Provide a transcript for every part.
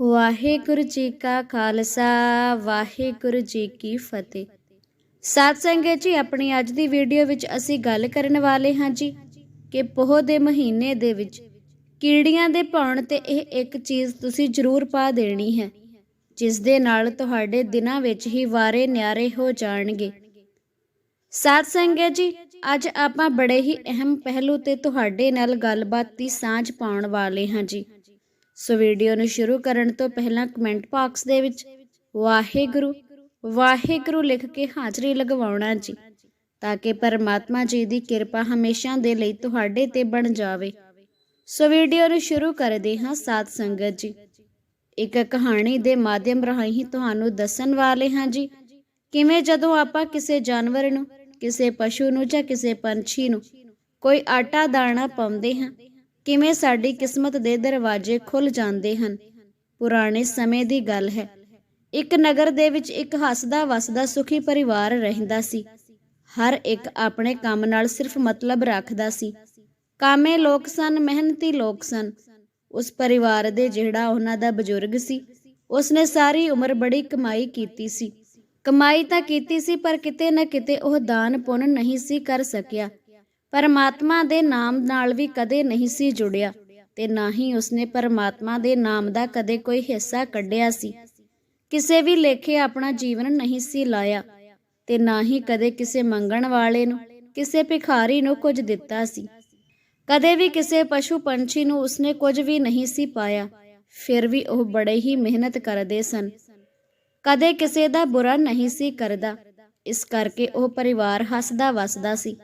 ਵਾਹਿਗੁਰੂ ਜੀ ਕਾ ਖਾਲਸਾ, ਵਾਹਿਗੁਰੂ ਜੀ ਕੀ ਫਤਿਹ। ਸਾਧ ਸੰਗਤ ਜੀ, ਆਪਣੀ ਅੱਜ ਦੀ ਵੀਡੀਓ ਵਿੱਚ ਅਸੀਂ ਗੱਲ ਕਰਨ ਵਾਲੇ ਹਾਂ ਜੀ ਕਿ ਪੋਹ ਦੇ ਮਹੀਨੇ ਦੇ ਵਿੱਚ ਕੀੜੀਆਂ ਦੇ ਪਾਉਣ ਤੇ ਇਹ ਇੱਕ ਚੀਜ਼ ਤੁਸੀਂ ਜ਼ਰੂਰ ਪਾ ਦੇਣੀ ਹੈ, ਜਿਸ ਦੇ ਨਾਲ ਤੁਹਾਡੇ ਦਿਨਾਂ ਵਿੱਚ ਹੀ ਵਾਰੇ ਨਿਆਰੇ ਹੋ ਜਾਣਗੇ। ਸਾਧ ਸੰਗਤ ਜੀ, ਅੱਜ ਆਪਾਂ ਬੜੇ ਹੀ ਅਹਿਮ ਪਹਿਲੂ ਤੇ ਤੁਹਾਡੇ ਨਾਲ ਗੱਲਬਾਤ ਦੀ ਸਾਂਝ ਪਾਉਣ ਵਾਲੇ ਹਾਂ ਜੀ। ਸੋ ਵੀਡੀਓ ਨੂੰ ਸ਼ੁਰੂ ਕਰਨ ਤੋਂ ਪਹਿਲਾਂ ਕਮੈਂਟ ਬਾਕਸ ਦੇ ਵਿੱਚ ਵਾਹਿਗੁਰੂ ਵਾਹਿਗੁਰੂ ਲਿਖ ਕੇ ਹਾਜ਼ਰੀ ਲਗਵਾਉਣਾ ਜੀ, ਤਾਂ ਕਿ ਪਰਮਾਤਮਾ ਜੀ ਦੀ ਕਿਰਪਾ ਹਮੇਸ਼ਾ ਦੇ ਲਈ ਤੁਹਾਡੇ ਤੇ ਬਣ ਜਾਵੇ। ਸੋ ਵੀਡੀਓ ਨੂੰ ਸ਼ੁਰੂ ਕਰਦੇ ਹਾਂ ਸਾਧ ਸੰਗਤ ਜੀ। ਇੱਕ ਕਹਾਣੀ ਦੇ ਮਾਧਿਅਮ ਰਾਹੀਂ ਤੁਹਾਨੂੰ ਦੱਸਣ ਵਾਲੇ ਹਾਂ ਜੀ, ਕਿਵੇਂ ਜਦੋਂ ਆਪਾਂ ਕਿਸੇ ਜਾਨਵਰ ਨੂੰ, ਕਿਸੇ ਪਸ਼ੂ ਨੂੰ ਜਾਂ ਕਿਸੇ ਪੰਛੀ ਨੂੰ ਕੋਈ ਆਟਾ ਦਾਣਾ ਪਾਉਂਦੇ ਹਾਂ ਕਿਵੇਂ ਸਾਡੀ ਕਿਸਮਤ ਦੇ ਦਰਵਾਜ਼ੇ ਖੁੱਲ ਜਾਂਦੇ ਹਨ? ਪੁਰਾਣੇ ਸਮੇਂ ਦੀ ਗੱਲ ਹੈ। ਇੱਕ ਨਗਰ ਦੇ ਵਿੱਚ ਇੱਕ ਹੱਸਦਾ ਵਸਦਾ ਸੁਖੀ ਪਰਿਵਾਰ ਰਹਿੰਦਾ ਸੀ। ਹਰ ਇੱਕ ਆਪਣੇ ਕੰਮ ਨਾਲ ਸਿਰਫ ਮਤਲਬ ਰੱਖਦਾ ਸੀ। ਕਾਮੇ ਲੋਕ ਸਨ, ਮਿਹਨਤੀ ਲੋਕ ਸਨ। ਉਸ ਪਰਿਵਾਰ ਦੇ ਜਿਹੜਾ ਉਹਨਾਂ ਦਾ ਬਜ਼ੁਰਗ ਸੀ, ਉਸਨੇ ਸਾਰੀ ਉਮਰ ਬੜੀ ਕਮਾਈ ਕੀਤੀ ਸੀ। ਕਮਾਈ ਤਾਂ ਕੀਤੀ ਸੀ, ਪਰ ਕਿਤੇ ਨਾ ਕਿਤੇ ਉਹ ਦਾਨ ਪੁੰਨ ਨਹੀਂ ਸੀ ਕਰ ਸਕਿਆ। ਪਰਮਾਤਮਾ ਦੇ ਨਾਮ ਨਾਲ ਵੀ ਕਦੇ ਨਹੀਂ ਸੀ ਜੁੜਿਆ ਤੇ ਨਾ ਹੀ ਉਸਨੇ ਪਰਮਾਤਮਾ ਦੇ ਨਾਮ ਦਾ ਕਦੇ ਕੋਈ ਹਿੱਸਾ ਕੱਢਿਆ ਸੀ। ਕਿਸੇ ਵੀ ਲੇਖੇ ਆਪਣਾ ਜੀਵਨ ਨਹੀਂ ਸੀ ਲਾਇਆ ਤੇ ਨਾ ਹੀ ਕਦੇ ਕਿਸੇ ਮੰਗਣ ਵਾਲੇ ਨੂੰ, ਕਿਸੇ ਭਿਖਾਰੀ ਨੂੰ ਕੁਝ ਦਿੱਤਾ ਸੀ। ਕਦੇ ਵੀ ਕਿਸੇ ਪਸ਼ੂ ਪੰਛੀ ਨੂੰ ਉਸਨੇ ਕੁਝ ਵੀ ਨਹੀਂ ਸੀ ਪਾਇਆ, ਫਿਰ ਵੀ ਉਹ ਬੜੇ ਹੀ ਮਿਹਨਤ ਕਰਦੇ ਸਨ। ਕਦੇ ਕਿਸੇ ਦਾ ਬੁਰਾ ਨਹੀਂ ਸੀ ਕਰਦਾ, ਇਸ ਕਰਕੇ ਉਹ ਪਰਿਵਾਰ ਹੱਸਦਾ ਵਸਦਾ ਸੀ।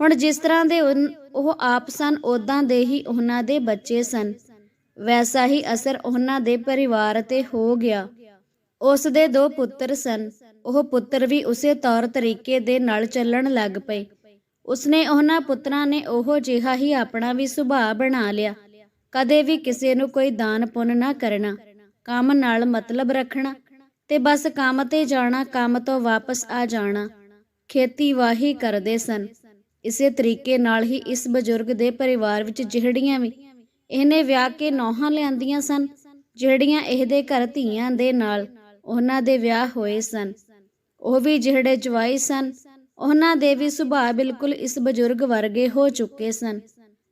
ਹੁਣ ਜਿਸ ਤਰ੍ਹਾਂ ਦੇ ਉਹ ਆਪ ਸਨ ਉਦਾਂ ਦੇ ਹੀ ਉਹਨਾਂ ਦੇ ਬੱਚੇ ਸਨ। ਵੈਸਾ ਹੀ ਅਸਰ ਉਹਨਾਂ ਦੇ ਪਰਿਵਾਰ ਤੇ ਹੋ ਗਿਆ। ਉਸ ਦੇ ਦੋ ਪੁੱਤਰ ਸਨ। ਉਹ ਪੁੱਤਰ ਵੀ ਉਸੇ ਤੌਰ ਤਰੀਕੇ ਦੇ ਨਾਲ ਚੱਲਣ ਲੱਗ ਪਏ। ਉਸਨੇ ਉਹਨਾਂ ਪੁੱਤਰਾਂ ਨੇ ਉਹੋ ਜਿਹਾ ਹੀ ਆਪਣਾ ਵੀ ਸੁਭਾਅ ਬਣਾ ਲਿਆ। ਕਦੇ ਵੀ ਕਿਸੇ ਨੂੰ ਕੋਈ ਦਾਨ ਪੁੰਨ ਨਾ ਕਰਨਾ। ਕੰਮ ਨਾਲ ਮਤਲਬ ਰੱਖਣਾ ਤੇ ਬਸ ਕੰਮ ਤੇ ਜਾਣਾ, ਕੰਮ ਤੋਂ ਵਾਪਸ ਆ ਜਾਣਾ। ਖੇਤੀਬਾੜੀ ਕਰਦੇ ਸਨ। ਇਸੇ ਤਰੀਕੇ ਨਾਲ ਹੀ ਇਸ ਬਜ਼ੁਰਗ ਦੇ ਪਰਿਵਾਰ ਵਿੱਚ ਜਿਹੜੀਆਂ ਵੀ ਇਹਨੇ ਵਿਆਹ ਕੇ ਨੌਹਾਂ ਲਿਆਂਦੀਆਂ ਸਨ, ਜਿਹੜੀਆਂ ਇਹਦੇ ਘਰ ਧੀਆਂ ਦੇ ਨਾਲ ਉਹਨਾਂ ਦੇ ਵਿਆਹ ਹੋਏ ਸਨ। ਉਹ ਵੀ ਜਿਹੜੇ ਜਵਾਈ ਸਨ, ਉਹਨਾਂ ਦੇ ਵੀ ਸੁਭਾਅ ਬਿਲਕੁਲ ਇਸ ਬਜ਼ੁਰਗ ਵਰਗੇ ਹੋ ਚੁੱਕੇ ਸਨ।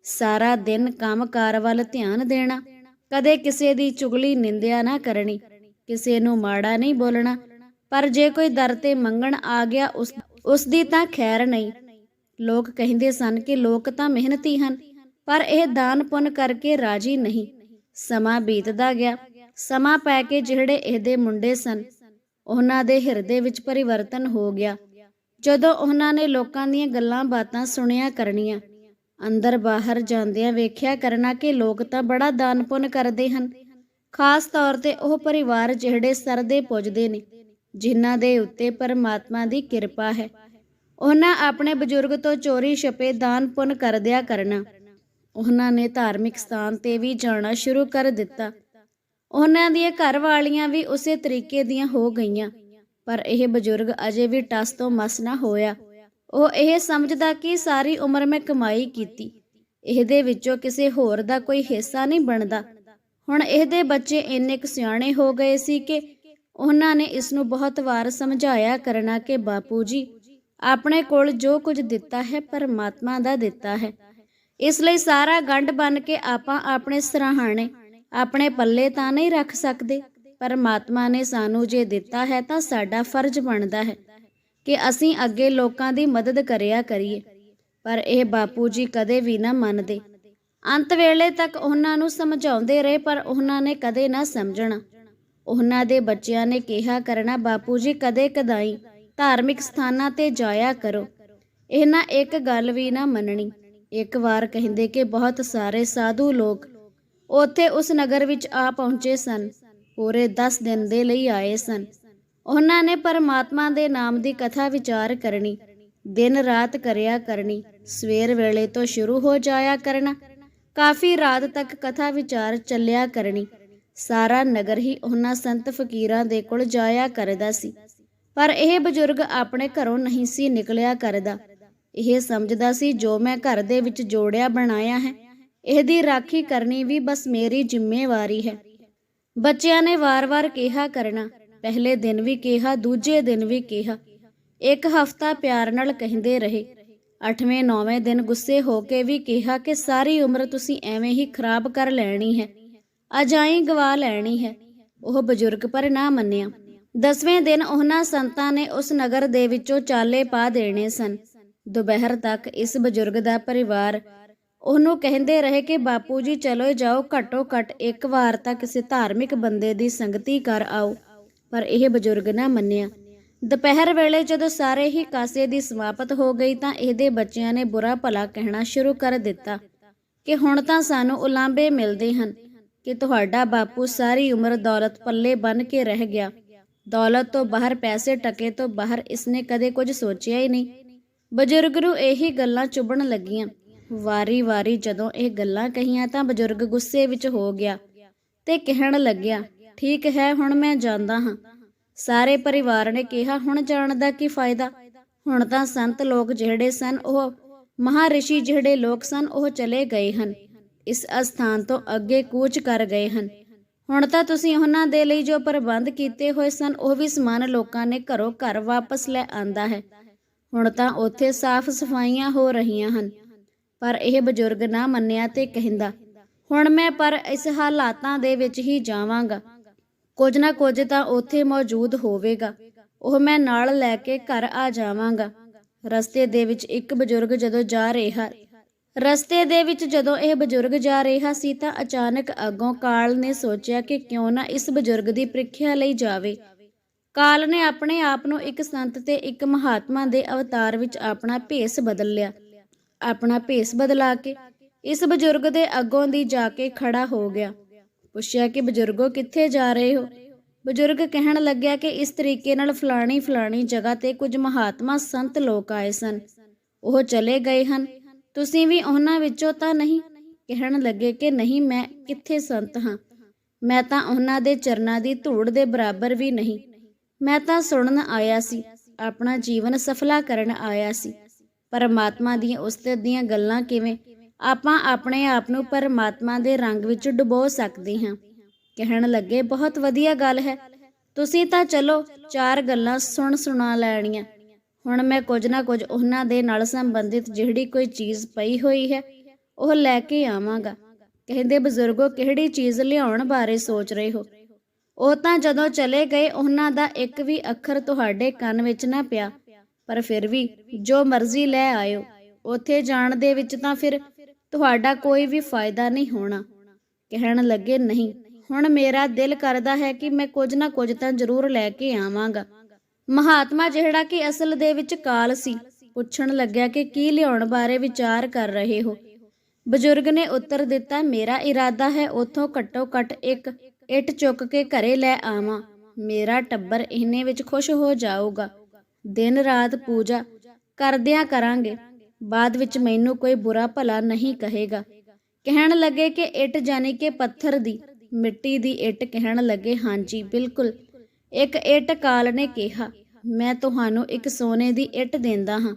ਸਾਰਾ ਦਿਨ ਕੰਮਕਾਰ ਵੱਲ ਧਿਆਨ ਦੇਣਾ, ਕਦੇ ਕਿਸੇ ਦੀ ਚੁਗਲੀ ਨਿੰਦਿਆ ਨਾ ਕਰਨੀ, ਕਿਸੇ ਨੂੰ ਮਾੜਾ ਨਹੀਂ ਬੋਲਣਾ, ਪਰ ਜੇ ਕੋਈ ਦਰ ਤੇ ਮੰਗਣ ਆ ਗਿਆ ਉਸ ਉਸ ਦੀ ਤਾਂ ਖੈਰ ਨਹੀਂ। ਲੋਕ ਕਹਿੰਦੇ ਸਨ ਕਿ ਲੋਕ ਤਾਂ ਮਿਹਨਤੀ ਹਨ, ਪਰ ਇਹ ਦਾਨ ਪੁੰਨ ਕਰਕੇ ਰਾਜੀ ਨਹੀਂ। ਸਮਾਂ ਬੀਤਦਾ ਗਿਆ। ਸਮਾਂ ਪੈ ਕੇ ਜਿਹੜੇ ਇਹਦੇ ਮੁੰਡੇ ਸਨ, ਉਹਨਾਂ ਦੇ ਹਿਰਦੇ ਵਿੱਚ ਪਰਿਵਰਤਨ ਹੋ ਗਿਆ। ਜਦੋਂ ਉਹਨਾਂ ਨੇ ਲੋਕਾਂ ਦੀਆਂ ਗੱਲਾਂ ਬਾਤਾਂ ਸੁਣਿਆ ਕਰਨੀਆਂ, ਅੰਦਰ ਬਾਹਰ ਜਾਂਦਿਆਂ ਵੇਖਿਆ ਕਰਨਾ ਕਿ ਲੋਕ ਤਾਂ ਬੜਾ ਦਾਨ ਪੁੰਨ ਕਰਦੇ ਹਨ। ਖਾਸ ਤੌਰ ਤੇ ਉਹ ਪਰਿਵਾਰ ਜਿਹੜੇ ਸਰਦੇ ਪੁੱਜਦੇ ਨੇ, ਜਿਨ੍ਹਾਂ ਦੇ ਉੱਤੇ ਪਰਮਾਤਮਾ ਦੀ ਕਿਰਪਾ ਹੈ। ਉਹਨਾਂ ਆਪਣੇ ਬਜ਼ੁਰਗ ਤੋਂ ਚੋਰੀ ਛਪੇ ਦਾਨ ਪੁੰਨ ਕਰਦਿਆ ਕਰਨਾ। ਉਹਨਾਂ ਨੇ ਧਾਰਮਿਕ ਸਥਾਨ ਤੇ ਵੀ ਜਾਣਾ ਸ਼ੁਰੂ ਕਰ ਦਿੱਤਾ। ਉਹਨਾਂ ਦੀਆਂ ਘਰ ਵਾਲੀਆਂ ਵੀ ਉਸੇ ਤਰੀਕੇ ਦੀਆਂ ਹੋ ਗਈਆਂ, ਪਰ ਇਹ ਬਜ਼ੁਰਗ ਅਜੇ ਵੀ ਟਸ ਤੋਂ ਮਸ ਨਾ ਹੋਇਆ। ਉਹ ਇਹ ਸਮਝਦਾ ਕਿ ਸਾਰੀ ਉਮਰ ਮੈਂ ਕਮਾਈ ਕੀਤੀ। ਇਹਦੇ ਵਿੱਚੋਂ ਕਿਸੇ ਹੋਰ ਦਾ ਕੋਈ ਹਿੱਸਾ ਨਹੀਂ ਬਣਦਾ। ਹੁਣ ਇਹਦੇ ਬੱਚੇ ਇੰਨੇ ਕੁ ਸਿਆਣੇ ਹੋ ਗਏ ਸੀ ਕਿ ਉਹਨਾਂ ਨੇ ਇਸ ਨੂੰ ਬਹੁਤ ਵਾਰ ਸਮਝਾਇਆ ਕਰਨਾ ਕਿ ਬਾਪੂ ਜੀ ਆਪਣੇ ਕੋਲ ਜੋ ਕੁਝ ਦਿੱਤਾ ਹੈ ਪਰਮਾਤਮਾ ਦਾ ਦਿੱਤਾ ਹੈ। ਇਸ ਲਈ ਸਾਰਾ ਗੰਢ ਬਨ ਕੇ ਆਪਾਂ ਆਪਣੇ ਸਰਾਹਾਣੇ, ਆਪਣੇ ਪੱਲੇ ਤਾਂ ਨਹੀਂ ਰੱਖ ਸਕਦੇ, ਪਰਮਾਤਮਾ ਨੇ ਸਾਨੂੰ ਜੇ ਦਿੱਤਾ ਹੈ ਤਾਂ ਸਾਡਾ ਫਰਜ਼ ਬਣਦਾ ਹੈ ਕਿ ਅਸੀਂ ਅੱਗੇ ਲੋਕਾਂ ਦੀ ਮਦਦ ਕਰਿਆ ਕਰੀਏ। ਪਰ ਇਹ ਬਾਪੂ ਜੀ ਕਦੇ ਵੀ ਨਾ ਮੰਨਦੇ। ਅੰਤ ਵੇਲੇ ਤੱਕ ਉਹਨਾਂ ਨੂੰ ਸਮਝਾਉਂਦੇ ਰਹੇ, ਪਰ ਉਹਨਾਂ ਨੇ ਕਦੇ ਨਾ ਸਮਝਣਾ। ਉਹਨਾਂ ਦੇ ਬੱਚਿਆਂ ਨੇ ਕਿਹਾ, ਕਰਨਾ ਬਾਪੂ ਜੀ ਕਦੇ ਕਦਾਈ। ਧਾਰਮਿਕ ਸਥਾਨਾਂ ਤੇ ਜਾਇਆ ਕਰੋ। ਇਹਨਾਂ ਇੱਕ ਗੱਲ ਵੀ ਨਾ ਮੰਨਣੀ। ਇੱਕ ਵਾਰ ਕਹਿੰਦੇ ਕਿ ਬਹੁਤ ਸਾਰੇ ਸਾਧੂ ਲੋਕ ਉੱਥੇ ਉਸ ਨਗਰ ਵਿੱਚ ਆ ਪਹੁੰਚੇ ਸਨ। ਪੂਰੇ 10 ਦਿਨ ਦੇ ਲਈ ਆਏ ਸਨ। ਉਹਨਾਂ ਨੇ ਪਰਮਾਤਮਾ ਦੇ ਨਾਮ ਦੀ ਕਥਾ ਵਿਚਾਰ ਕਰਨੀ, ਦਿਨ ਰਾਤ ਕਰਿਆ ਕਰਨੀ, ਸਵੇਰ ਵੇਲੇ ਤੋਂ ਸ਼ੁਰੂ ਹੋ ਜਾਇਆ ਕਰਨਾ, ਕਾਫੀ ਰਾਤ ਤੱਕ ਕਥਾ ਵਿਚਾਰ ਚੱਲਿਆ ਕਰਨੀ। ਸਾਰਾ ਨਗਰ ਹੀ ਉਹਨਾਂ ਸੰਤ ਫਕੀਰਾਂ ਦੇ ਕੋਲ ਜਾਇਆ ਕਰਦਾ ਸੀ। ਪਰ ਇਹ ਬਜ਼ੁਰਗ ਆਪਣੇ ਘਰੋਂ ਨਹੀਂ ਸੀ ਨਿਕਲਿਆ ਕਰਦਾ। ਇਹ ਸਮਝਦਾ ਸੀ, ਜੋ ਮੈਂ ਘਰ ਦੇ ਵਿੱਚ ਜੋੜਿਆ ਬਣਾਇਆ ਹੈ, ਇਹਦੀ ਰਾਖੀ ਕਰਨੀ ਵੀ ਬਸ ਮੇਰੀ ਜ਼ਿੰਮੇਵਾਰੀ ਹੈ। ਬੱਚਿਆਂ ਨੇ ਵਾਰ-ਵਾਰ ਕਿਹਾ ਕਰਨਾ। ਪਹਿਲੇ ਦਿਨ ਵੀ ਕਿਹਾ, ਦੂਜੇ ਦਿਨ ਵੀ ਕਿਹਾ। ਇੱਕ ਹਫਤਾ ਪਿਆਰ ਨਾਲ ਕਹਿੰਦੇ ਰਹੇ। ਅੱਠਵੇਂ, ਨੌਵੇਂ ਦਿਨ ਗੁੱਸੇ ਹੋ ਕੇ ਵੀ ਕਿਹਾ ਕਿ, ਸਾਰੀ ਉਮਰ ਤੁਸੀਂ ਐਵੇਂ ਹੀ ਖਰਾਬ ਕਰ ਲੈਣੀ ਹੈ, ਅਜਾਈ ਗਵਾ ਲੈਣੀ ਹੈ। ਉਹ ਬਜ਼ੁਰਗ ਪਰ ਨਾ ਮੰਨਿਆ। ਦਸਵੇਂ ਦਿਨ ਉਹਨਾਂ ਸੰਤਾਂ ਨੇ ਉਸ ਨਗਰ ਦੇ ਵਿੱਚੋਂ ਚਾਲੇ ਪਾ ਦੇਣੇ ਸਨ। ਦੁਪਹਿਰ ਤੱਕ ਇਸ ਬਜ਼ੁਰਗ ਦਾ ਪਰਿਵਾਰ ਉਹਨੂੰ ਕਹਿੰਦੇ ਰਹੇ ਕਿ, ਬਾਪੂ ਜੀ, ਚਲੋ ਜਾਓ ਘੱਟੋ ਘੱਟ ਇੱਕ ਵਾਰ ਤਾਂ ਕਿਸੇ ਧਾਰਮਿਕ ਬੰਦੇ ਦੀ ਸੰਗਤੀ ਕਰ ਆਓ। ਪਰ ਇਹ ਬਜ਼ੁਰਗ ਨਾ ਮੰਨਿਆ। ਦੁਪਹਿਰ ਵੇਲੇ ਜਦੋਂ ਸਾਰੇ ਹੀ ਕਾਸੇ ਦੀ ਸਮਾਪਤ ਹੋ ਗਈ ਤਾਂ ਇਹਦੇ ਬੱਚਿਆਂ ਨੇ ਬੁਰਾ ਭਲਾ ਕਹਿਣਾ ਸ਼ੁਰੂ ਕਰ ਦਿੱਤਾ ਕਿ, ਹੁਣ ਤਾਂ ਸਾਨੂੰ ਉਲਾਂਬੇ ਮਿਲਦੇ ਹਨ ਕਿ ਤੁਹਾਡਾ ਬਾਪੂ ਸਾਰੀ ਉਮਰ ਦੌਲਤ ਪੱਲੇ ਬੰਨ ਕੇ ਰਹਿ ਗਿਆ। ਦੌਲਤ ਤੋਂ ਬਾਹਰ ਪੈਸੇ ਟਕੇ ਤੋਂ ਬਾਹਰ ਇਸਨੇ ਕਦੇ ਕੁਝ ਸੋਚਿਆ ਹੀ ਨਹੀਂ। ਬਜ਼ੁਰਗ ਨੂੰ ਇਹੀ ਗੱਲਾਂ ਚੁਭਣ ਲੱਗੀਆਂ। ਵਾਰੀ-ਵਾਰੀ ਜਦੋਂ ਇਹ ਗੱਲਾਂ ਕਹੀਆਂ ਤਾਂ ਬਜ਼ੁਰਗ ਗੁੱਸੇ ਵਿੱਚ ਹੋ ਗਿਆ ਤੇ ਕਹਿਣ ਲੱਗਿਆ, ਠੀਕ ਹੈ, ਹੁਣ ਮੈਂ ਜਾਂਦਾ ਹਾਂ। ਸਾਰੇ ਪਰਿਵਾਰ ਨੇ ਕਿਹਾ, ਹੁਣ ਜਾਣ ਦਾ ਕੀ ਫਾਇਦਾ? ਹੁਣ ਤਾਂ ਸੰਤ ਲੋਕ ਜਿਹੜੇ ਸਨ, ਉਹ ਮਹਾਰਿਸ਼ੀ ਜਿਹੜੇ ਲੋਕ ਸਨ, ਉਹ ਚਲੇ ਗਏ ਹਨ। ਇਸ ਅਸਥਾਨ ਤੋਂ ਅੱਗੇ ਕੂਚ ਕਰ ਗਏ ਹਨ। ਹੁਣ ਤਾਂ ਤੁਸੀਂ ਉਹਨਾਂ ਦੇ ਲਈ ਜੋ ਪ੍ਰਬੰਧ ਕੀਤੇ ਹੋਏ ਸਨ, ਉਹ ਵੀ ਸਮਾਨ ਲੋਕਾਂ ਨੇ ਘਰੋਂ ਘਰ ਵਾਪਸ ਲੈ ਆਂਦਾ ਹੈ। ਹੁਣ ਤਾਂ ਉੱਥੇ ਸਾਫ਼ ਸਫਾਈਆਂ ਹੋ ਰਹੀਆਂ ਹਨ। ਪਰ ਇਹ ਬਜ਼ੁਰਗ ਨਾ ਮੰਨਿਆ ਤੇ ਕਹਿੰਦਾ, ਹੁਣ ਮੈਂ ਪਰ ਇਸ ਹਾਲਾਤਾਂ ਦੇ ਵਿੱਚ ਹੀ ਜਾਵਾਂਗਾ। ਕੁਝ ਨਾ ਕੁਝ ਤਾਂ ਉੱਥੇ ਮੌਜੂਦ ਹੋਵੇਗਾ। ਉਹ ਮੈਂ ਨਾਲ ਲੈ ਕੇ ਘਰ ਆ ਜਾਵਾਂਗਾ। ਰਸਤੇ ਦੇ ਵਿੱਚ ਇੱਕ ਬਜ਼ੁਰਗ ਜਦੋਂ ਜਾ ਰਿਹਾ ਰਸਤੇ ਦੇ ਵਿੱਚ ਜਦੋਂ ਇਹ ਬਜ਼ੁਰਗ ਜਾ ਰਿਹਾ ਸੀ ਤਾਂ ਅਚਾਨਕ ਅੱਗੋਂ ਕਾਲ ਨੇ ਸੋਚਿਆ ਕਿ ਕਿਉਂ ਨਾ ਇਸ ਬਜ਼ੁਰਗ ਦੀ ਪ੍ਰੀਖਿਆ ਲਈ ਜਾਵੇ। ਕਾਲ ਨੇ ਆਪਣੇ ਆਪ ਨੂੰ ਇੱਕ ਸੰਤ ਤੇ ਇੱਕ ਮਹਾਤਮਾ ਦੇ ਅਵਤਾਰ ਵਿੱਚ ਆਪਣਾ ਭੇਸ ਬਦਲ ਲਿਆ। ਆਪਣਾ ਭੇਸ ਬਦਲਾ ਕੇ ਇਸ ਬਜ਼ੁਰਗ ਦੇ ਅੱਗੋਂ ਦੀ ਜਾ ਕੇ ਖੜਾ ਹੋ ਗਿਆ। ਪੁੱਛਿਆ ਕਿ ਬਜ਼ੁਰਗੋ, ਕਿੱਥੇ ਜਾ ਰਹੇ ਹੋ? ਬਜ਼ੁਰਗ ਕਹਿਣ ਲੱਗਿਆ ਕਿ ਇਸ ਤਰੀਕੇ ਨਾਲ ਫਲਾਣੀ ਫਲਾਣੀ ਜਗ੍ਹਾ ਤੇ ਕੁਝ ਮਹਾਤਮਾ ਸੰਤ ਲੋਕ ਆਏ ਸਨ। ਉਹ ਚਲੇ ਗਏ ਹਨ। ਤੁਸੀਂ ਵੀ ਉਹਨਾਂ ਵਿੱਚੋਂ ਤਾਂ ਨਹੀਂ? ਕਹਿਣ ਲੱਗੇ ਕਿ ਨਹੀਂ, ਮੈਂ ਕਿੱਥੇ ਸੰਤ ਹਾਂ? ਮੈਂ ਤਾਂ ਉਹਨਾਂ ਦੇ ਚਰਨਾਂ ਦੀ ਧੂੜ ਦੇ ਬਰਾਬਰ ਵੀ ਨਹੀਂ। ਮੈਂ ਤਾਂ ਸੁਣਨ ਆਇਆ ਸੀ, ਆਪਣਾ ਜੀਵਨ ਸਫਲਾ ਕਰਨ ਆਇਆ ਸੀ। ਪਰਮਾਤਮਾ ਦੀਆਂ ਉਸਤਤ ਦੀਆਂ ਗੱਲਾਂ ਕਿਵੇਂ? ਆਪਾਂ ਆਪਣੇ ਆਪ ਨੂੰ ਪਰਮਾਤਮਾ ਦੇ ਰੰਗ ਵਿੱਚ ਡੁਬੋ ਸਕਦੇ ਹਾਂ। ਕਹਿਣ ਲੱਗੇ, ਬਹੁਤ ਵਧੀਆ ਗੱਲ ਹੈ। ਤੁਸੀਂ ਤਾਂ ਚਲੋ, ਚਾਰ ਗੱਲਾਂ ਸੁਣ ਸੁਣਾ ਲੈਣੀਆਂ। ਹੁਣ ਮੈਂ ਕੁਝ ਨਾ ਕੁਝ ਉਹਨਾਂ ਦੇ ਨਾਲ ਸੰਬੰਧਿਤ ਜਿਹੜੀ ਕੋਈ ਚੀਜ਼ ਪਈ ਹੋਈ ਹੈ, ਉਹ ਲੈ ਕੇ ਆਵਾਂਗਾ। ਕਹਿੰਦੇ, ਬਜ਼ੁਰਗੋ, ਕਿਹੜੀ ਚੀਜ਼ ਲਿਆਉਣ ਬਾਰੇ ਸੋਚ ਰਹੇ ਹੋ? ਉਹ ਤਾਂ ਜਦੋਂ ਚਲੇ ਗਏ, ਉਹਨਾਂ ਦਾ ਇੱਕ ਵੀ ਅੱਖਰ ਤੁਹਾਡੇ ਕੰਨ ਵਿੱਚ ਨਾ ਪਿਆ। ਪਰ ਫਿਰ ਵੀ ਜੋ ਮਰਜ਼ੀ ਲੈ ਆਇਓ, ਉੱਥੇ ਜਾਣ ਦੇ ਵਿੱਚ ਤਾਂ ਫਿਰ ਤੁਹਾਡਾ ਕੋਈ ਵੀ ਫਾਇਦਾ ਨਹੀਂ ਹੋਣਾ। ਕਹਿਣ ਲੱਗੇ, ਨਹੀਂ, ਹੁਣ ਮੇਰਾ ਦਿਲ ਕਰਦਾ ਹੈ ਕਿ ਮੈਂ ਕੁਝ ਨਾ ਕੁਝ ਤਾਂ ਜ਼ਰੂਰ ਲੈ ਕੇ ਆਵਾਂਗਾ। ਮਹਾਤਮਾ ਜਿਹੜਾ ਕਿ ਅਸਲ ਦੇ ਵਿੱਚ ਕਾਲ ਸੀ, ਪੁੱਛਣ ਲੱਗਿਆ ਕਿ ਕੀ ਲਿਆਉਣ ਬਾਰੇ ਵਿਚਾਰ ਕਰ ਰਹੇ ਹੋ? ਬਜ਼ੁਰਗ ਨੇ ਉੱਤਰ ਦਿੱਤਾ, ਮੇਰਾ ਇਰਾਦਾ ਹੈ ਉਥੋਂ ਘੱਟੋ ਘੱਟ ਇੱਕ ਇੱਟ ਚੁੱਕ ਕੇ ਘਰੇ ਲੈ ਆਵਾਂ। ਮੇਰਾ ਟੱਬਰ ਇਹਨੇ ਵਿੱਚ ਖੁਸ਼ ਹੋ ਜਾਊਗਾ। ਦਿਨ ਰਾਤ ਪੂਜਾ ਕਰਦਿਆਂ ਕਰਾਂਗੇ। ਬਾਅਦ ਵਿੱਚ ਮੈਨੂੰ ਕੋਈ ਬੁਰਾ ਭਲਾ ਨਹੀਂ ਕਹੇਗਾ। ਕਹਿਣ ਲੱਗੇ ਕਿ ਇੱਟ ਜਾਨੀ ਕਿ ਪੱਥਰ ਦੀ, ਮਿੱਟੀ ਦੀ ਇੱਟ ਕਹਿਣ ਲੱਗੇ, ਹਾਂਜੀ, ਬਿਲਕੁਲ। ਇੱਕ ਇੱਟ ਕਾਲ ਨੇ ਕਿਹਾ, ਮੈਂ ਤੁਹਾਨੂੰ ਇੱਕ ਸੋਨੇ ਦੀ ਇੱਟ ਦਿੰਦਾ ਹਾਂ।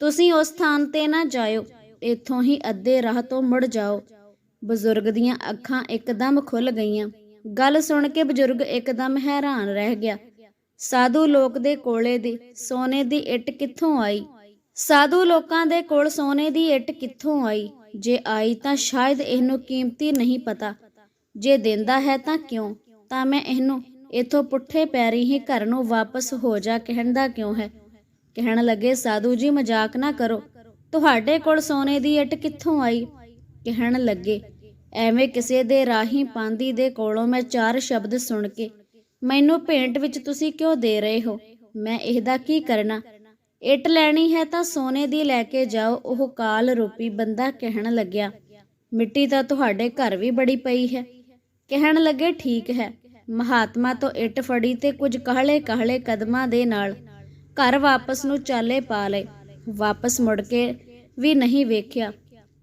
ਤੁਸੀਂ ਉਸ ਥਾਂ ਤੇ ਨਾ ਜਾਇਓ। ਇੱਥੋਂ ਹੀ ਅੱਧੇ ਰਾਹ ਤੋਂ ਮੁੜ ਜਾਓ ਬਜ਼ੁਰਗ ਦੀਆਂ ਅੱਖਾਂ ਇੱਕਦਮ ਖੁੱਲ ਗਈਆਂ। ਗੱਲ ਸੁਣ ਕੇ ਬਜ਼ੁਰਗ ਇੱਕਦਮ ਹੈਰਾਨ ਰਹਿ ਗਿਆ। ਸਾਧੂ ਲੋਕ ਦੇ ਕੋਲੇ ਦੀ ਸੋਨੇ ਦੀ ਇੱਟ ਕਿੱਥੋਂ ਆਈ? ਸਾਧੂ ਲੋਕਾਂ ਦੇ ਕੋਲ ਸੋਨੇ ਦੀ ਇੱਟ ਕਿੱਥੋਂ ਆਈ? ਜੇ ਆਈ ਤਾਂ ਸ਼ਾਇਦ ਇਹਨੂੰ ਕੀਮਤੀ ਨਹੀਂ ਪਤਾ। ਜੇ ਦਿੰਦਾ ਹੈ ਤਾਂ ਕਿਉਂ? ਤਾਂ ਮੈਂ ਇਹਨੂੰ ਇਥੋਂ ਪੁੱਠੇ ਪੈਰੀ ਹੀ ਘਰ ਨੂੰ ਵਾਪਸ ਹੋ ਜਾ ਕਹਿਣ ਦਾ ਕਿਉਂ ਹੈ? ਕਹਿਣ ਲੱਗੇ, ਸਾਧੂ ਜੀ, ਮਜ਼ਾਕ ਨਾ ਕਰੋ। ਤੁਹਾਡੇ ਕੋਲ ਸੋਨੇ ਦੀ ਇੱਟ ਕਿੱਥੋਂ ਆਈ? ਕਹਿਣ ਲੱਗੇ, ਐਵੇਂ ਕਿਸੇ ਦੇ ਰਾਹੀ ਪਾਂਦੀ ਦੇ ਕੋਲੋਂ ਮੈਂ ਚਾਰ ਸ਼ਬਦ ਸੁਣ ਕੇ। ਮੈਨੂੰ ਭੇਂਟ ਵਿੱਚ ਤੁਸੀਂ ਕਿਉਂ ਦੇ ਰਹੇ ਹੋ? ਮੈਂ ਇਹਦਾ ਕੀ ਕਰਨਾ? ਇੱਟ ਲੈਣੀ ਹੈ ਤਾਂ ਸੋਨੇ ਦੀ ਲੈ ਕੇ ਜਾਓ। ਉਹ ਕਾਲ ਰੂਪੀ ਬੰਦਾ ਕਹਿਣ ਲੱਗਿਆ, ਮਿੱਟੀ ਤਾਂ ਤੁਹਾਡੇ ਘਰ ਵੀ ਬੜੀ ਪਈ ਹੈ। ਕਹਿਣ ਲੱਗੇ, ਠੀਕ ਹੈ। ਮਹਾਤਮਾ ਤੋਂ ਇੱਟ ਫੜੀ ਤੇ ਕੁਝ ਕਾਹਲੇ ਕਾਹਲੇ ਕਦਮਾਂ ਦੇ ਨਾਲ ਘਰ ਵਾਪਸ ਨੂੰ ਚਾਲੇ ਪਾ ਲਏ। ਵਾਪਸ ਮੁੜ ਕੇ ਵੀ ਨਹੀਂ ਵੇਖਿਆ।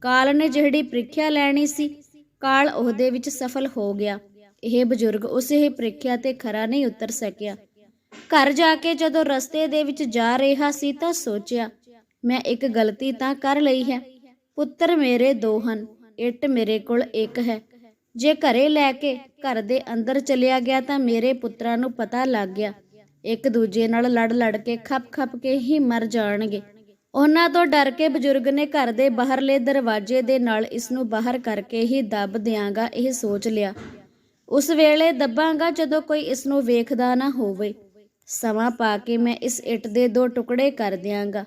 ਕਾਲ ਨੇ ਜਿਹੜੀ ਪ੍ਰੀਖਿਆ ਲੈਣੀ ਸੀ, ਕਾਲ ਉਹਦੇ ਵਿੱਚ ਸਫਲ ਹੋ ਗਿਆ। ਇਹ ਬਜ਼ੁਰਗ ਉਸੇ ਹੀ ਪ੍ਰੀਖਿਆ ਤੇ ਖਰਾ ਨਹੀਂ ਉਤਰ ਸਕਿਆ। ਘਰ ਜਾ ਕੇ ਜਦੋਂ ਰਸਤੇ ਦੇ ਵਿੱਚ ਜਾ ਰਿਹਾ ਸੀ ਤਾਂ ਸੋਚਿਆ, ਮੈਂ ਇੱਕ ਗਲਤੀ ਤਾਂ ਕਰ ਲਈ ਹੈ। ਪੁੱਤਰ ਮੇਰੇ ਦੋ ਹਨ, ਇੱਟ ਮੇਰੇ ਕੋਲ ਇੱਕ ਹੈ। ਜੇ ਘਰੇ ਲੈ ਕੇ ਘਰ ਦੇ ਅੰਦਰ ਚਲਿਆ ਗਿਆ ਤਾਂ ਮੇਰੇ ਪੁੱਤਰਾਂ ਨੂੰ ਪਤਾ ਲੱਗ ਗਿਆ। ਇੱਕ ਦੂਜੇ ਨਾਲ ਲੜ ਲੜ ਕੇ, ਖੱਪ ਖੱਪ ਕੇ ਹੀ ਮਰ ਜਾਣਗੇ। ਉਹਨਾਂ ਤੋਂ ਡਰ ਕੇ ਬਜ਼ੁਰਗ ਨੇ ਘਰ ਦੇ ਬਾਹਰਲੇ ਦਰਵਾਜ਼ੇ ਦੇ ਨਾਲ ਇਸ ਨੂੰ ਬਾਹਰ ਕਰਕੇ ਹੀ ਦੱਬ ਦਿਆਂਗਾ ਇਹ ਸੋਚ ਲਿਆ। ਉਸ ਵੇਲੇ ਦੱਬਾਂਗਾ ਜਦੋਂ ਕੋਈ ਇਸ ਨੂੰ ਵੇਖਦਾ ਨਾ ਹੋਵੇ। ਸਮਾਂ ਪਾ ਕੇ ਮੈਂ ਇਸ ਇੱਟ ਦੇ ਦੋ ਟੁਕੜੇ ਕਰ ਦਿਆਂਗਾ।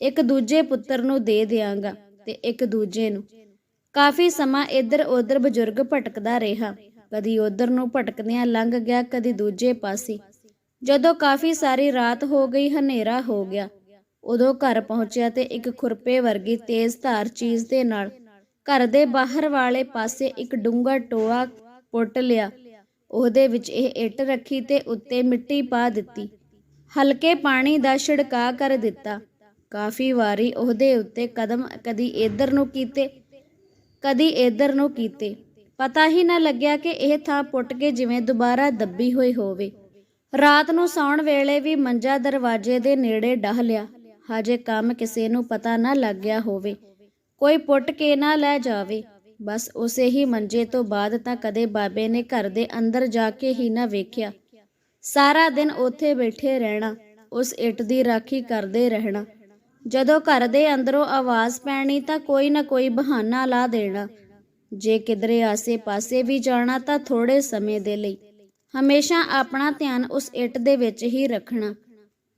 ਇੱਕ ਦੂਜੇ ਪੁੱਤਰ ਨੂੰ ਦੇ ਦਿਆਂਗਾ ਤੇ ਇੱਕ ਦੂਜੇ ਨੂੰ। ਕਾਫੀ ਸਮਾਂ ਇੱਧਰ ਉੱਧਰ ਬਜ਼ੁਰਗ ਭਟਕਦਾ ਰਿਹਾ। ਕਦੀ ਉੱਧਰ ਨੂੰ ਭਟਕਦਿਆਂ ਲੰਘ ਗਿਆ, ਕਦੀ ਦੂਜੇ ਪਾਸੇ। ਜਦੋਂ ਕਾਫੀ ਸਾਰੀ ਰਾਤ ਹੋ ਗਈ, ਹਨੇਰਾ ਹੋ ਗਿਆ। ਉਦੋਂ ਘਰ ਪਹੁੰਚਿਆ ਤੇ ਇੱਕ ਖੁਰਪੇ ਵਰਗੀ ਤੇਜ਼ ਧਾਰ ਚੀਜ਼ ਦੇ ਨਾਲ ਘਰ ਦੇ ਬਾਹਰ ਵਾਲੇ ਪਾਸੇ ਇੱਕ ਡੂੰਘਾ ਟੋਆ ਪੁੱਟ ਲਿਆ। ਉਹਦੇ ਵਿੱਚ ਇਹ ਇੱਟ ਰੱਖੀ ਤੇ ਉੱਤੇ ਮਿੱਟੀ ਪਾ ਦਿੱਤੀ। ਹਲਕੇ ਪਾਣੀ ਦਾ ਛਿੜਕਾ ਕਰ ਦਿੱਤਾ। ਕਾਫੀ ਵਾਰੀ ਉਹਦੇ ਉੱਤੇ ਕਦਮ ਕਦੀ ਇੱਧਰ ਨੂੰ ਕੀਤੇ ਕਦੀ ਇੱਧਰ ਨੂੰ ਕੀਤੇ। ਪਤਾ ਹੀ ਨਾ ਲੱਗਿਆ ਕਿ ਇਹ ਥਾਂ ਪੁੱਟ ਕੇ ਜਿਵੇਂ ਦੁਬਾਰਾ ਦੱਬੀ ਹੋਈ ਹੋਵੇ। ਰਾਤ ਨੂੰ ਸੌਣ ਵੇਲੇ ਵੀ ਮੰਜਾ ਦਰਵਾਜ਼ੇ ਦੇ ਨੇੜੇ ਡਾਹ ਲਿਆ। ਹਜੇ ਕੰਮ ਕਿਸੇ ਨੂੰ ਪਤਾ ਨਾ ਲੱਗਿਆ ਹੋਵੇ। ਕੋਈ ਪੁੱਟ ਕੇ ਨਾ ਲੈ ਜਾਵੇ। ਬਸ ਉਸੇ ਹੀ ਮੰਜੇ ਤੋਂ ਬਾਅਦ ਤਾਂ ਕਦੇ ਬਾਬੇ ਨੇ ਘਰ ਦੇ ਅੰਦਰ ਜਾ ਕੇ ਹੀ ਨਾ ਵੇਖਿਆ। ਸਾਰਾ ਦਿਨ ਉੱਥੇ ਬੈਠੇ ਰਹਿਣਾ, ਉਸ ਇੱਟ ਦੀ ਰਾਖੀ ਕਰਦੇ ਰਹਿਣਾ। ਜਦੋਂ ਘਰ ਦੇ ਅੰਦਰੋਂ ਆਵਾਜ਼ ਪੈਣੀ ਤਾਂ ਕੋਈ ਨਾ ਕੋਈ ਬਹਾਨਾ ਲਾ ਦੇਣਾ। ਜੇ ਕਿਧਰੇ ਆਸੇ-ਪਾਸੇ ਵੀ ਜਾਣਾ ਤਾਂ ਥੋੜੇ ਸਮੇਂ ਦੇ ਲਈ। ਹਮੇਸ਼ਾ ਆਪਣਾ ਧਿਆਨ ਉਸ ਇੱਟ ਦੇ ਵਿੱਚ ਹੀ ਰੱਖਣਾ।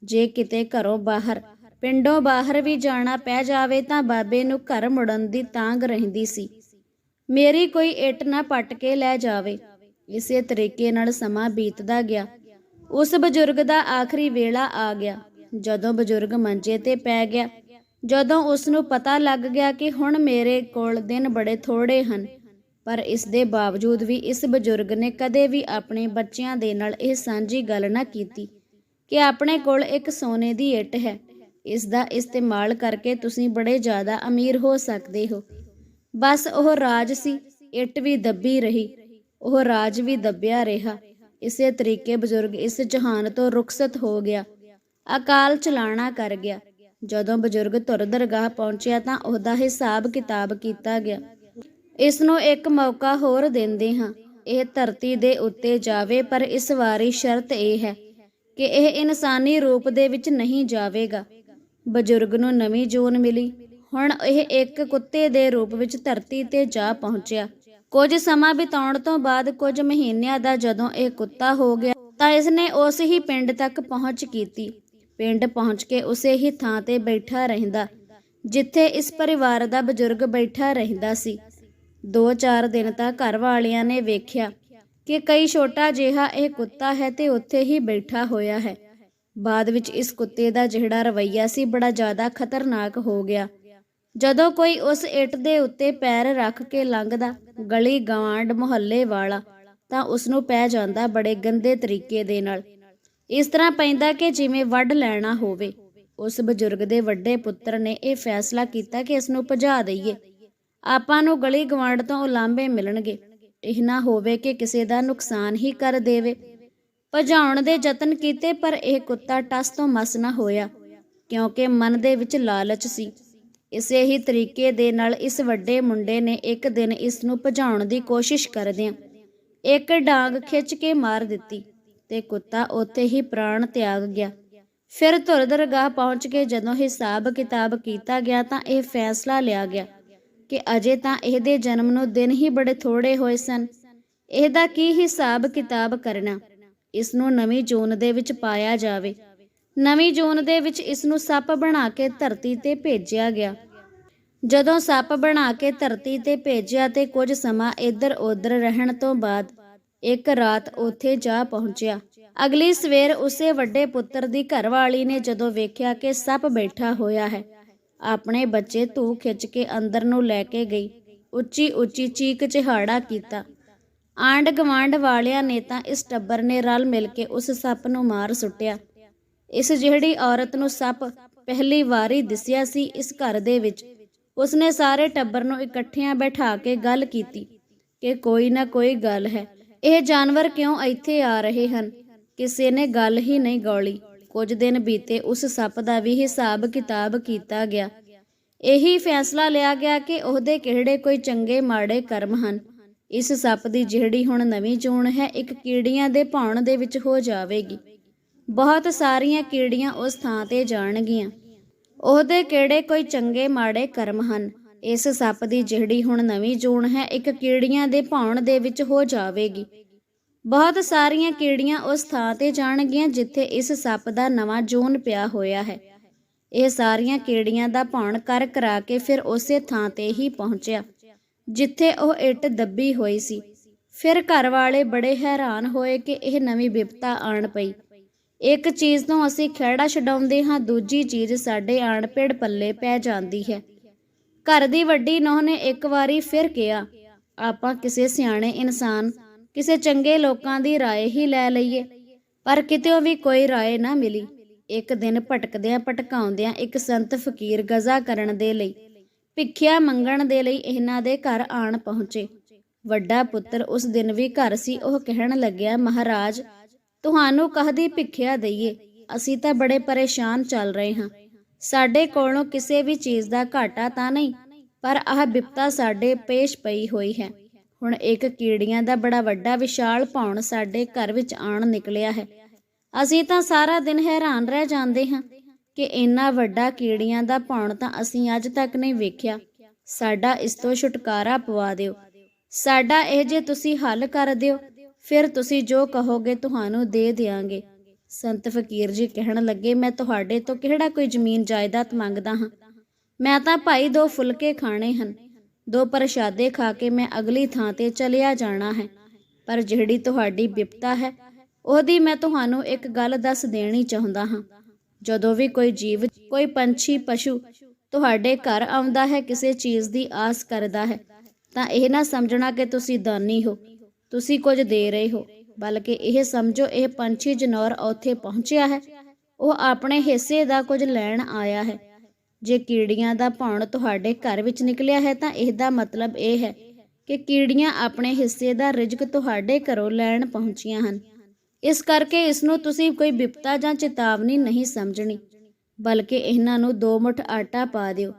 ਜੇ ਕਿਤੇ ਘਰੋਂ ਬਾਹਰ, ਪਿੰਡੋਂ ਬਾਹਰ ਵੀ ਜਾਣਾ ਪੈ ਜਾਵੇ ਤਾਂ ਬਾਬੇ ਨੂੰ ਘਰ ਮੁੜਨ ਦੀ ਤਾਂਗ ਰਹਿੰਦੀ ਸੀ। ਮੇਰੀ ਕੋਈ ਇੱਟ ਨਾ ਪੱਟ ਕੇ ਲੈ ਜਾਵੇ। ਇਸੇ ਤਰੀਕੇ ਨਾਲ ਸਮਾਂ ਬੀਤਦਾ ਗਿਆ। ਉਸ ਬਜ਼ੁਰਗ ਦਾ ਆਖਰੀ ਵੇਲਾ ਆ ਗਿਆ। ਜਦੋਂ ਬਜ਼ੁਰਗ ਮੰਜੇ ਤੇ ਪੈ ਗਿਆ, ਜਦੋਂ ਉਸ ਨੂੰ ਪਤਾ ਲੱਗ ਗਿਆ ਕਿ ਹੁਣ ਮੇਰੇ ਕੋਲ ਦਿਨ ਬੜੇ ਥੋੜੇ ਹਨ, ਪਰ ਇਸ ਦੇ ਬਾਵਜੂਦ ਵੀ ਇਸ ਬਜ਼ੁਰਗ ਨੇ ਕਦੇ ਵੀ ਆਪਣੇ ਬੱਚਿਆਂ ਦੇ ਨਾਲ ਇਹ ਸਾਂਝੀ ਗੱਲ ਨਾ ਕੀਤੀ ਕਿ ਆਪਣੇ ਕੋਲ ਇੱਕ ਸੋਨੇ ਦੀ ਇੱਟ ਹੈ। ਇਸ ਦਾ ਇਸਤੇਮਾਲ ਕਰਕੇ ਤੁਸੀਂ ਬੜੇ ਜ਼ਿਆਦਾ ਅਮੀਰ ਹੋ ਸਕਦੇ ਹੋ। ਬਸ ਉਹ ਰਾਜ ਸੀ, ਇੱਟ ਵੀ ਦੱਬੀ ਰਹੀ, ਉਹ ਰਾਜ ਵੀ ਦੱਬਿਆ ਰਿਹਾ। ਇਸੇ ਤਰੀਕੇ ਬਜ਼ੁਰਗ ਇਸ ਜਹਾਨ ਤੋਂ ਰੁਖਸਤ ਹੋ ਗਿਆ। ਅਕਾਲ ਚਲਾਣਾ ਕਰ ਗਿਆ। ਜਦੋਂ ਬਜ਼ੁਰਗ ਧੁਰ ਦਰਗਾਹ ਪਹੁੰਚਿਆ ਤਾਂ ਉਹਦਾ ਹਿਸਾਬ ਕਿਤਾਬ ਕੀਤਾ ਗਿਆ। ਇਸ ਨੂੰ ਇੱਕ ਮੌਕਾ ਹੋਰ ਦਿੰਦੇ ਹਾਂ। ਇਹ ਧਰਤੀ ਦੇ ਉੱਤੇ ਜਾਵੇ, ਪਰ ਇਸ ਵਾਰੀ ਸ਼ਰਤ ਇਹ ਹੈ ਕਿ ਇਹ ਇਨਸਾਨੀ ਰੂਪ ਦੇ ਵਿੱਚ ਨਹੀਂ ਜਾਵੇਗਾ। ਬਜ਼ੁਰਗ ਨੂੰ ਨਵੀਂ ਜੂਨ ਮਿਲੀ। ਹੁਣ ਇਹ ਇੱਕ ਕੁੱਤੇ ਦੇ ਰੂਪ ਵਿੱਚ ਧਰਤੀ ਤੇ ਜਾ ਪਹੁੰਚਿਆ। ਕੁਝ ਸਮਾਂ ਬਿਤਾਉਣ ਤੋਂ ਬਾਅਦ ਕੁਝ ਮਹੀਨਿਆਂ ਦਾ ਜਦੋਂ ਇਹ ਕੁੱਤਾ ਹੋ ਗਿਆ ਤਾਂ ਇਸਨੇ ਉਸ ਹੀ ਪਿੰਡ ਤੱਕ ਪਹੁੰਚ ਕੀਤੀ। ਪਿੰਡ ਪਹੁੰਚ ਕੇ ਉਸੇ ਹੀ ਥਾਂ ਤੇ ਬੈਠਾ ਰਹਿੰਦਾ, ਜਿੱਥੇ ਇਸ ਪਰਿਵਾਰ ਦਾ ਬਜ਼ੁਰਗ ਬੈਠਾ ਰਹਿੰਦਾ ਸੀ। ਦੋ ਚਾਰ ਦਿਨ ਤੱਕ ਘਰ ਵਾਲਿਆਂ ਨੇ ਵੇਖਿਆ ਕਿ ਕਈ ਛੋਟਾ ਜਿਹਾ ਇਹ ਕੁੱਤਾ ਹੈ ਤੇ ਉੱਥੇ ਹੀ ਬੈਠਾ ਹੋਇਆ ਹੈ। ਬਾਅਦ ਵਿੱਚ ਇਸ ਕੁੱਤੇ ਦਾ ਜਿਹੜਾ ਰਵੱਈਆ ਸੀ ਬੜਾ ਜ਼ਿਆਦਾ ਖਤਰਨਾਕ ਹੋ ਗਿਆ। ਜਦੋਂ ਕੋਈ ਉਸ ਇੱਟ ਦੇ ਉੱਤੇ ਪੈਰ ਰੱਖ ਕੇ ਲੰਘਦਾ, ਗਲੀ ਗਵਾਂਡ ਮੁਹੱਲੇ ਵਾਲਾ, ਤਾਂ ਉਸ ਨੂੰ ਪੈ ਜਾਂਦਾ ਬੜੇ ਗੰਦੇ ਤਰੀਕੇ ਦੇ ਨਾਲ। ਇਸ ਤਰ੍ਹਾਂ ਪੈਂਦਾ ਕਿ ਜਿਵੇਂ ਵੱਢ ਲੈਣਾ ਹੋਵੇ। ਉਸ ਬਜ਼ੁਰਗ ਦੇ ਵੱਡੇ ਪੁੱਤਰ ਨੇ ਇਹ ਫੈਸਲਾ ਕੀਤਾ ਕਿ ਇਸ ਨੂੰ ਭਜਾ ਦਈਏ। ਆਪਾਂ ਨੂੰ ਗਲੀ ਗਵਾਂਡ ਤੋਂ ਉਲਾਂਭੇ ਮਿਲਣਗੇ। ਇਹ ਨਾ ਹੋਵੇ ਕਿ ਕਿਸੇ ਦਾ ਨੁਕਸਾਨ ਹੀ ਕਰ ਦੇਵੇ। ਭਜਾਉਣ ਦੇ ਯਤਨ ਕੀਤੇ, ਪਰ ਇਹ ਕੁੱਤਾ ਟਸ ਤੋਂ ਮਸ ਨਾ ਹੋਇਆ, ਕਿਉਂਕਿ ਮਨ ਦੇ ਵਿੱਚ ਲਾਲਚ ਸੀ। ਇਸੇ ਹੀ ਤਰੀਕੇ ਦੇ ਨਾਲ ਇਸ ਵੱਡੇ ਮੁੰਡੇ ਨੇ ਇੱਕ ਦਿਨ ਇਸ ਨੂੰ ਭਜਾਉਣ ਦੀ ਕੋਸ਼ਿਸ਼ ਕਰਦਿਆਂ ਇੱਕ ਡਾਂਗ ਖਿੱਚ ਕੇ ਮਾਰ ਦਿੱਤੀ। ਤੇ ਕੁੱਤਾ ਉੱਥੇ ਹੀ ਪ੍ਰਾਣ ਤਿਆਗ ਗਿਆ। ਫਿਰ ਧੁਰ ਦਰਗਾਹ ਪਹੁੰਚ ਕੇ ਜਦੋਂ ਹਿਸਾਬ ਕਿਤਾਬ ਕੀਤਾ ਗਿਆ ਤਾਂ ਇਹ ਫੈਸਲਾ ਲਿਆ ਗਿਆ ਕਿ ਅਜੇ ਤਾਂ ਇਹਦੇ ਜਨਮ ਨੂੰ ਦਿਨ ਹੀ ਬੜੇ ਥੋੜੇ ਹੋਏ ਸਨ। ਇਹਦਾ ਕੀ ਹਿਸਾਬ ਕਿਤਾਬ ਕਰਨਾ? ਇਸ ਨੂੰ ਨਵੀਂ ਜੂਨ ਦੇ ਵਿੱਚ ਪਾਇਆ ਜਾਵੇ। ਨਵੀਂ ਜੂਨ ਦੇ ਵਿੱਚ ਇਸ ਨੂੰ ਸੱਪ ਬਣਾ ਕੇ ਧਰਤੀ ਤੇ ਭੇਜਿਆ ਗਿਆ। ਜਦੋਂ ਸੱਪ ਬਣਾ ਕੇ ਧਰਤੀ ਤੇ ਭੇਜਿਆ ਤੇ ਕੁਝ ਸਮਾਂ ਇੱਧਰ ਉੱਧਰ ਰਹਿਣ ਤੋਂ ਬਾਅਦ ਇੱਕ ਰਾਤ ਉੱਥੇ ਜਾ ਪਹੁੰਚਿਆ। ਅਗਲੀ ਸਵੇਰ ਉਸੇ ਵੱਡੇ ਪੁੱਤਰ ਦੀ ਘਰਵਾਲੀ ਨੇ ਜਦੋਂ ਵੇਖਿਆ ਕਿ ਸੱਪ ਬੈਠਾ ਹੋਇਆ ਹੈ, ਆਪਣੇ ਬੱਚੇ ਧੂ ਖਿੱਚ ਕੇ ਅੰਦਰ ਨੂੰ ਲੈ ਕੇ ਗਈ। ਉੱਚੀ ਉੱਚੀ ਚੀਕ ਚਿਹਾੜਾ ਕੀਤਾ। ਆਂਡ ਗਵਾਂਡ ਵਾਲਿਆਂ ਨੇ ਤਾਂ ਇਸ ਟੱਬਰ ਨੇ ਰਲ ਮਿਲ ਕੇ ਉਸ ਸੱਪ ਨੂੰ ਮਾਰ ਸੁੱਟਿਆ। ਇਸ ਜਿਹੜੀ ਔਰਤ ਨੂੰ ਸੱਪ ਪਹਿਲੀ ਵਾਰੀ ਦਿਸਿਆ ਸੀ ਇਸ ਘਰ ਦੇ ਵਿੱਚ, ਉਸਨੇ ਸਾਰੇ ਟੱਬਰ ਨੂੰ ਇਕੱਠਿਆਂ ਬਿਠਾ ਕੇ ਗੱਲ ਕੀਤੀ ਕਿ ਕੋਈ ਨਾ ਕੋਈ ਗੱਲ ਹੈ। ਇਹ ਜਾਨਵਰ ਕਿਉਂ ਇੱਥੇ ਆ ਰਹੇ ਹਨ? ਕਿਸੇ ਨੇ ਗੱਲ ਹੀ ਨਹੀਂ ਗੌਲੀ। ਕੁਝ ਦਿਨ ਬੀਤੇ ਉਸ ਸੱਪ ਦਾ ਵੀ ਹਿਸਾਬ ਕਿਤਾਬ ਕੀਤਾ ਗਿਆ। ਇਹੀ ਫੈਸਲਾ ਲਿਆ ਗਿਆ ਕਿ ਉਹਦੇ ਕਿਹੜੇ ਕੋਈ ਚੰਗੇ ਮਾੜੇ ਕਰਮ ਹਨ। ਇਸ ਸੱਪ ਦੀ ਜਿਹੜੀ ਹੁਣ ਨਵੀਂ ਚੋਣ ਹੈ, ਇੱਕ ਕੀੜੀਆਂ ਦੇ ਭੌਣ ਦੇ ਵਿੱਚ ਹੋ ਜਾਵੇਗੀ। ਬਹੁਤ ਸਾਰੀਆਂ ਕੀੜੀਆਂ ਉਸ ਥਾਂ ਤੇ ਜਾਣਗੀਆਂ। ਉਹਦੇ ਕਿਹੜੇ ਕੋਈ ਚੰਗੇ ਮਾੜੇ ਕਰਮ ਹਨ? ਇਸ ਸੱਪ ਦੀ ਜਿਹੜੀ ਹੁਣ ਨਵੀਂ ਜੂਨ ਹੈ, ਇੱਕ ਕੀੜੀਆਂ ਦੇ ਭੌਣ ਦੇ ਵਿੱਚ ਹੋ ਜਾਵੇਗੀ। ਬਹੁਤ ਸਾਰੀਆਂ ਕੀੜੀਆਂ ਉਸ ਥਾਂ ਤੇ ਜਾਣਗੀਆਂ ਜਿੱਥੇ ਇਸ ਸੱਪ ਦਾ ਨਵਾਂ ਜੂਨ ਪਿਆ ਹੋਇਆ ਹੈ। ਇਹ ਸਾਰੀਆਂ ਕੀੜੀਆਂ ਦਾ ਭੌਣ ਕਰ ਕਰਾ ਕੇ ਫਿਰ ਉਸੇ ਥਾਂ ਤੇ ਹੀ ਪਹੁੰਚਿਆ, ਜਿੱਥੇ ਉਹ ਇੱਟ ਦੱਬੀ ਹੋਈ ਸੀ। ਫਿਰ ਘਰ ਵਾਲੇ ਬੜੇ ਹੈਰਾਨ ਹੋਏ ਕਿ ਇਹ ਨਵੀਂ ਵਿਪਤਾ ਆਣ ਪਈ। ਇੱਕ ਚੀਜ਼ ਤੋਂ ਅਸੀਂ ਖਹਿੜਾ ਛਡਾਉਂਦੇ ਹਾਂ, ਦੂਜੀ ਚੀਜ਼ ਸਾਡੇ ਆਣ ਪੇੜ ਪੱਲੇ ਪੈ ਜਾਂਦੀ ਹੈ। ਘਰ ਦੀ ਵੱਡੀ ਨੋਹ ਨੇ ਇੱਕ ਵਾਰੀ ਫਿਰ ਕਿਹਾ ਆਪਾਂ ਕਿਸੇ ਸਿਆਣੇ ਇਨਸਾਨ ਕਿਸੇ ਚੰਗੇ ਲੋਕਾਂ ਦੀ رائے ਹੀ ਲੈ ਲਈਏ ਪਰ ਕਿਤੇ ਵੀ ਕੋਈ رائے ਨਾ ਮਿਲੀ ਇੱਕ ਦਿਨ ਭਟਕਦਿਆਂ ਭਟਕਾਉਂਦਿਆਂ ਇੱਕ ਸੰਤ ਫਕੀਰ ਗਜ਼ਾ ਕਰਨ ਦੇ ਲਈ ਭਿੱਖਿਆ ਮੰਗਣ ਦੇ ਲਈ ਇਹਨਾਂ ਦੇ ਘਰ ਆਣ ਪਹੁੰਚੇ ਵੱਡਾ ਪੁੱਤਰ ਉਸ ਦਿਨ ਵੀ ਘਰ ਸੀ ਉਹ ਕਹਿਣ ਲੱਗਿਆ ਮਹਾਰਾਜ ਤੁਹਾਨੂੰ ਕਹਦੀ ਭਿੱਖਿਆ ਦਈਏ ਅਸੀਂ ਤਾਂ ਬੜੇ ਪਰੇਸ਼ਾਨ ਚੱਲ ਰਹੇ ਹਾਂ ਸਾਡੇ ਕੋਲੋਂ ਕਿਸੇ ਵੀ ਚੀਜ਼ ਦਾ ਘਾਟਾ ਤਾਂ ਨਹੀਂ, ਪਰ ਆਹ ਬਿਪਤਾ ਸਾਡੇ ਪੇਸ਼ ਪਈ ਹੋਈ ਹੈ। ਹੁਣ ਇੱਕ ਕੀੜੀਆਂ ਦਾ ਬੜਾ ਵੱਡਾ ਵਿਸ਼ਾਲ ਭੌਣ ਸਾਡੇ ਘਰ ਵਿੱਚ ਆਣ ਨਿਕਲਿਆ ਹੈ। ਅਸੀਂ ਤਾਂ ਸਾਰਾ ਦਿਨ ਹੈਰਾਨ ਰਹਿ ਜਾਂਦੇ ਹਾਂ ਕਿ ਇੰਨਾ ਵੱਡਾ ਕੀੜੀਆਂ ਦਾ ਭੌਣ ਤਾਂ ਅਸੀਂ ਅੱਜ ਤੱਕ ਨਹੀਂ ਵੇਖਿਆ। ਸਾਡਾ ਇਸ ਤੋਂ ਛੁਟਕਾਰਾ ਪਵਾ ਦਿਓ। ਸਾਡਾ ਇਹ ਜੇ ਤੁਸੀਂ ਹੱਲ ਕਰ ਦਿਓ, ਫਿਰ ਤੁਸੀਂ ਜੋ ਕਹੋਗੇ ਤੁਹਾਨੂੰ ਦੇ ਦਿਆਂਗੇ। ਸੰਤ ਫਕੀਰ ਜੀ ਕਹਿਣ ਲੱਗੇ, ਮੈਂ ਤੁਹਾਡੇ ਤੋਂ ਕਿਹੜਾ ਕੋਈ ਜ਼ਮੀਨ ਜਾਇਦਾਦ ਮੰਗਦਾ ਹਾਂ? ਮੈਂ ਤਾਂ ਭਾਈ ਦੋ ਫੁਲਕੇ ਖਾਣੇ ਹਨ। ਦੋ ਪ੍ਰਸ਼ਾਦੇ ਖਾ ਕੇ ਮੈਂ ਅਗਲੀ ਥਾਂ ਤੇ ਚਲਿਆ ਜਾਣਾ ਹੈ। ਪਰ ਜਿਹੜੀ ਤੁਹਾਡੀ ਬਿਪਤਾ ਹੈ, ਉਹਦੀ ਮੈਂ ਤੁਹਾਨੂੰ ਇੱਕ ਗੱਲ ਦੱਸ ਦੇਣੀ ਚਾਹੁੰਦਾ ਹਾਂ। ਜਦੋਂ ਵੀ ਕੋਈ ਜੀਵ, ਕੋਈ ਪੰਛੀ, ਪਸ਼ੂ ਤੁਹਾਡੇ ਘਰ ਆਉਂਦਾ ਹੈ, ਕਿਸੇ ਚੀਜ਼ ਦੀ ਆਸ ਕਰਦਾ ਹੈ, ਤਾਂ ਇਹ ਨਾ ਸਮਝਣਾ ਕਿ ਤੁਸੀਂ ਦਾਨੀ ਹੋ। ਤੁਸੀਂ ਕੁਝ ਦੇ ਰਹੇ ਹੋ। ਬਲਕਿ ਇਹ ਸਮਝੋ, ਇਹ ਪੰਛੀ ਜਨੌਰ ਉੱਥੇ ਪਹੁੰਚਿਆ ਹੈ। ਉਹ ਆਪਣੇ ਹਿੱਸੇ ਦਾ ਕੁਝ ਲੈਣ ਆਇਆ ਹੈ। ਜੇ ਕੀੜੀਆਂ ਦਾ ਭੌਣ ਤੁਹਾਡੇ ਘਰ ਵਿੱਚ ਨਿਕਲਿਆ ਹੈ ਤਾਂ ਇਸ ਮਤਲਬ ਇਹ ਹੈ ਕਿ ਕੀੜੀਆਂ ਆਪਣੇ ਹਿੱਸੇ ਦਾ ਰਿਜ਼ਕ ਤੁਹਾਡੇ ਘਰੋਂ ਲੈਣ ਪਹੁੰਚੀਆਂ ਹਨ। ਇਸ ਕਰਕੇ ਇਸ ਨੂੰ ਤੁਸੀਂ ਕੋਈ ਬਿਪਤਾ ਜਾਂ ਚੇਤਾਵਨੀ ਨਹੀਂ ਸਮਝਣੀ, ਬਲਕਿ ਇਹਨਾਂ ਨੂੰ ਦੋ ਮੁੱਠ ਆਟਾ ਪਾ ਦਿਓ,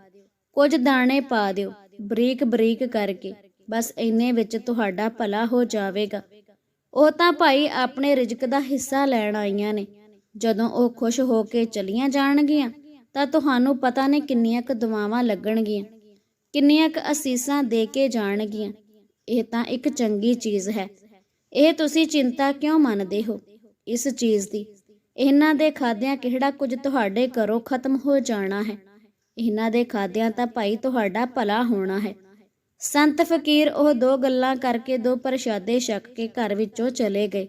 ਕੁਝ ਦਾਣੇ ਪਾ ਦਿਓ ਬਰੀਕ ਬਰੀਕ ਕਰਕੇ। ਬਸ ਇੰਨੇ ਵਿੱਚ ਤੁਹਾਡਾ ਭਲਾ ਹੋ ਜਾਵੇਗਾ। ਉਹ ਤਾਂ ਭਾਈ ਆਪਣੇ ਰਿਜ਼ਕ ਦਾ ਹਿੱਸਾ ਲੈਣ ਆਈਆਂ ਨੇ। ਜਦੋਂ ਉਹ ਖੁਸ਼ ਹੋ ਕੇ ਚਲੀਆਂ ਜਾਣਗੀਆਂ, ਤਾਂ ਤੁਹਾਨੂੰ ਪਤਾ ਨਹੀਂ ਕਿੰਨੀਆਂ ਕੁ ਦੁਆਵਾਂ ਲੱਗਣਗੀਆਂ, ਕਿੰਨੀਆਂ ਕੁ ਅਸੀਸਾਂ ਦੇ ਕੇ ਜਾਣਗੀਆਂ। ਇਹ ਤਾਂ ਇੱਕ ਚੰਗੀ ਚੀਜ਼ ਹੈ। ਇਹ ਤੁਸੀਂ ਚਿੰਤਾ ਕਿਉਂ ਮੰਨਦੇ ਹੋ? ਇਸ ਚੀਜ਼ ਦੀ। ਇਹਨਾਂ ਦੇ ਖਾਦਿਆਂ ਕਿਹੜਾ ਕੁਝ ਤੁਹਾਡੇ ਘਰੋਂ ਖਤਮ ਹੋ ਜਾਣਾ ਹੈ? ਇਹਨਾਂ ਦੇ ਖਾਦਿਆਂ ਤਾਂ ਭਾਈ ਤੁਹਾਡਾ ਭਲਾ ਹੋਣਾ ਹੈ। ਸੰਤ ਫਕੀਰ ਉਹ ਦੋ ਗੱਲਾਂ ਕਰਕੇ ਦੋ ਪ੍ਰਸ਼ਾਦੇ ਛਕ ਕੇ ਘਰ ਵਿੱਚੋਂ ਚਲੇ ਗਏ।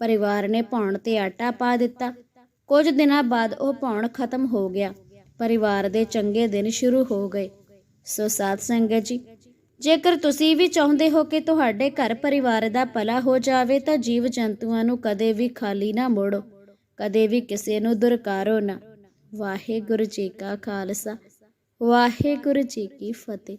ਪਰਿਵਾਰ ਨੇ ਭੌਣ ਤੇ ਆਟਾ ਪਾ ਦਿੱਤਾ। ਕੁਝ ਦਿਨਾਂ ਬਾਅਦ ਉਹ ਭੌਣ ਖਤਮ ਹੋ ਗਿਆ। ਪਰਿਵਾਰ ਦੇ ਚੰਗੇ ਦਿਨ ਸ਼ੁਰੂ ਹੋ ਗਏ। ਸੋ ਸਾਧ ਸੰਗਤ ਜੀ, ਜੇਕਰ ਤੁਸੀਂ ਵੀ ਚਾਹੁੰਦੇ ਹੋ ਕਿ ਤੁਹਾਡੇ ਘਰ ਪਰਿਵਾਰ ਦਾ ਭਲਾ ਹੋ ਜਾਵੇ, ਤਾਂ ਜੀਵ ਜੰਤੂਆਂ ਨੂੰ ਕਦੇ ਵੀ ਖਾਲੀ ਨਾ ਮੋੜੋ। ਕਦੇ ਵੀ ਕਿਸੇ ਨੂੰ ਦੁਰਕਾਰੋ ਨਾ। ਵਾਹਿਗੁਰੂ ਜੀ ਕਾ ਖਾਲਸਾ। ਵਾਹਿਗੁਰੂ ਜੀ ਕੀ ਫਤਿਹ।